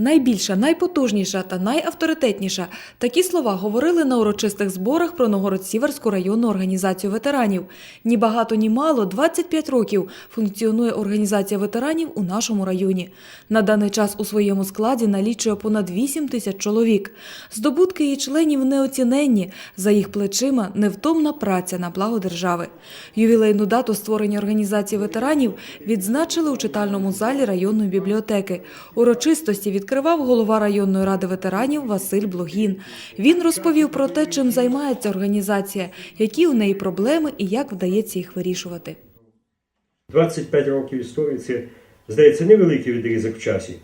Найбільша, найпотужніша та найавторитетніша такі слова говорили на урочистих зборах про Новгород-Сіверську районну організацію ветеранів. Ні багато, ні мало 25 років функціонує організація ветеранів у нашому районі. На даний час у своєму складі налічує понад 8 тисяч чоловік. Здобутки її членів неоціненні. За їх плечима невтомна праця на благо держави. Ювілейну дату створення організації ветеранів відзначили у читальному залі районної бібліотеки. Урочистості відкривав голова районної ради ветеранів Василь Блогін. Він розповів про те, чим займається організація, які у неї проблеми і як вдається їх вирішувати. 25 років історії це, здається, невеликий відрізок в часі.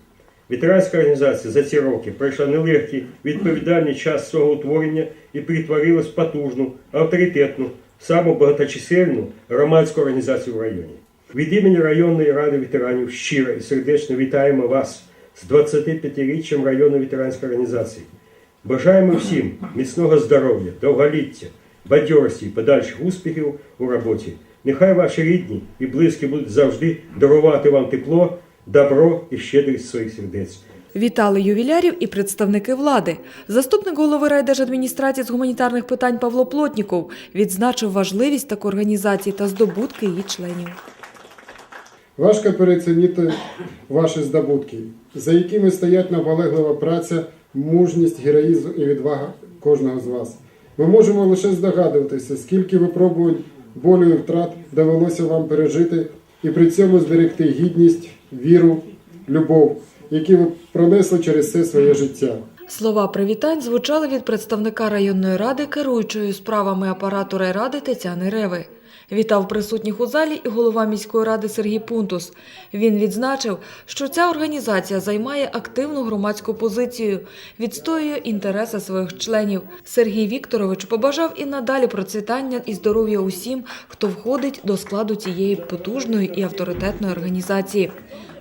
Ветеранська організація за ці роки пройшла нелегкий відповідальний час свого утворення і перетворилась в потужну, авторитетну, саму багаточисельну громадську організацію в районі. Від імені районної ради ветеранів щиро і сердечно вітаємо вас з 25-річчям районної ветеранської організації. Бажаємо всім міцного здоров'я, довголіття, бадьорості і подальших успіхів у роботі. Нехай ваші рідні і близькі будуть завжди дарувати вам тепло, добро і щедрість своїх сердець. Вітали ювілярів і представники влади. Заступник голови райдержадміністрації з гуманітарних питань Павло Плотніков відзначив важливість такої організації та здобутки її членів. Важко переоцінити ваші здобутки, за якими стоять наполеглива праця, мужність, героїзм і відвага кожного з вас. Ми можемо лише здогадуватися, скільки випробувань, болю і втрат довелося вам пережити і при цьому зберегти гідність, віру, любов, які ви пронесли через все своє життя. Слова привітань звучали від представника районної ради, керуючої справами апарату райради Тетяни Реви. Вітав присутніх у залі і голова міської ради Сергій Пунтус. Він відзначив, що ця організація займає активну громадську позицію, відстоює інтереси своїх членів. Сергій Вікторович побажав і надалі процвітання і здоров'я усім, хто входить до складу цієї потужної і авторитетної організації.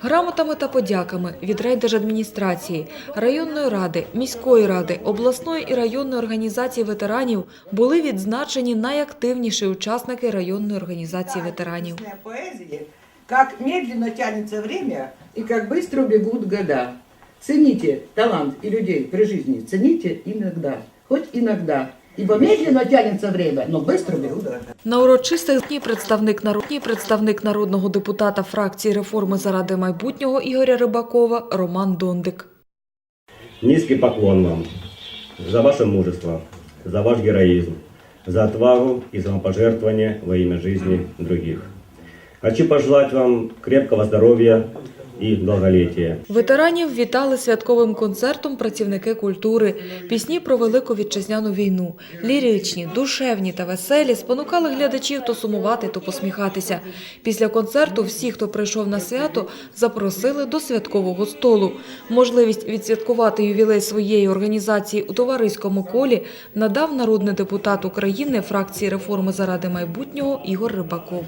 Грамотами та подяками від райдержадміністрації, районної ради, міської ради, обласної і районної організації ветеранів були відзначені найактивніші учасники районної організації ветеранів. Песня поэзии, как медленно тянется время и как быстро бегут года. Цените талант и людей при жизни, цените иногда, хоть иногда. Ибо медленно тянется время, но быстро бегут года. На урочистих дні представник народні представник народного депутата фракції реформи заради майбутнього Ігоря Рибакова Роман Дондик. Низкий поклон вам за ваше мужество, за ваш героизм, за отвагу и самопожертвование во имя жизни других. Хочу пожелать вам крепкого здоровья и долголетия. Ветеранів вітали святковим концертом працівники культури. Пісні про велику вітчизняну війну. Ліричні, душевні та веселі спонукали глядачів то сумувати, то посміхатися. Після концерту всі, хто прийшов на свято, запросили до святкового столу. Можливість відсвяткувати ювілей своєї організації у товариському колі надав народний депутат України фракції реформи заради майбутнього Ігор Рибаков.